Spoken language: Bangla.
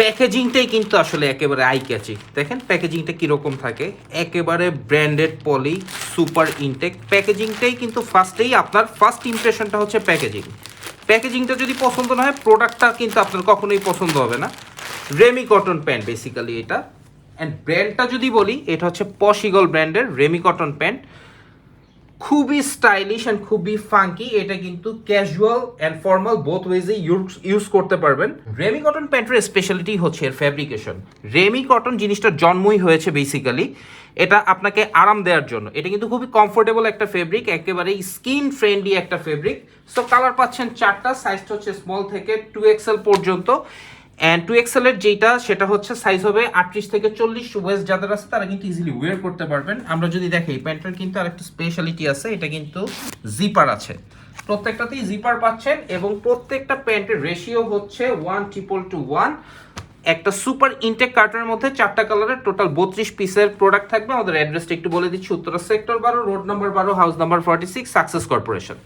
প্যাকেজিংটাই কিন্তু আসলে একেবারে আই ক্যাচি দেখেন প্যাকেজিংটা কীরকম থাকে? একেবারে ব্র্যান্ডেড পলি, সুপার ইনটেক। প্যাকেজিংটাই কিন্তু ফার্স্টেই আপনার ফার্স্ট ইমপ্রেশনটা হচ্ছে প্যাকেজিং। প্যাকেজিংটা যদি পছন্দ না হয় প্রোডাক্টটা কিন্তু আপনার কখনোই পছন্দ হবে না। রেমি কটন প্যান্ট বেসিক্যালি এটা। অ্যান্ড ব্র্যান্ডটা যদি বলি, এটা হচ্ছে পশিগল ব্র্যান্ডের রেমি কটন প্যান্ট খুবই স্টাইলিশ অ্যান্ড খুবই ফাঙ্কি এটা কিন্তু ক্যাজুয়াল অ্যান্ড ফর্মাল বোথ ওয়েজে ইউজ করতে পারবেন। রেমি কটন প্যান্টের স্পেশালিটি হচ্ছে এর ফ্যাব্রিকেশন রেমি কটন জিনিসটা জন্মই হয়েছে বেসিক্যালি এটা আপনাকে আরাম দেওয়ার জন্য। এটা কিন্তু খুবই কমফোর্টেবল একটা ফেব্রিক একেবারে স্কিন ফ্রেন্ডলি একটা ফেব্রিক সো কালার পাচ্ছেন চারটা সাইজটা হচ্ছে স্মল থেকে টু এক্সেল পর্যন্ত। অ্যান্ড টু এক্সেলের যেটা সেটা হচ্ছে সাইজ হবে আটত্রিশ থেকে চল্লিশ ওয়েস্ট যাদের আছে, তারা কিন্তু ইজিলি ওয়্যার করতে পারবেন। আমরা যদি দেখি প্যান্টের কিন্তু আরেকটা স্পেশালিটি আছে, এটা কিন্তু জিপার আছে। প্রত্যেকটাতেই জিপার পাচ্ছেন এবং প্রত্যেকটা প্যান্টের রেশিও হচ্ছে ওয়ান ট্রিপল টু ওয়ান একটা সুপার ইনটেক কার্টনের মধ্যে চারটা কালারের টোটাল বত্রিশ পিসের প্রোডাক্ট থাকবে। আমাদের অ্যাড্রেসটা একটু বলে দিচ্ছি, উত্তরা সেক্টর বারো রোড নাম্বার বারো house number forty six success corporation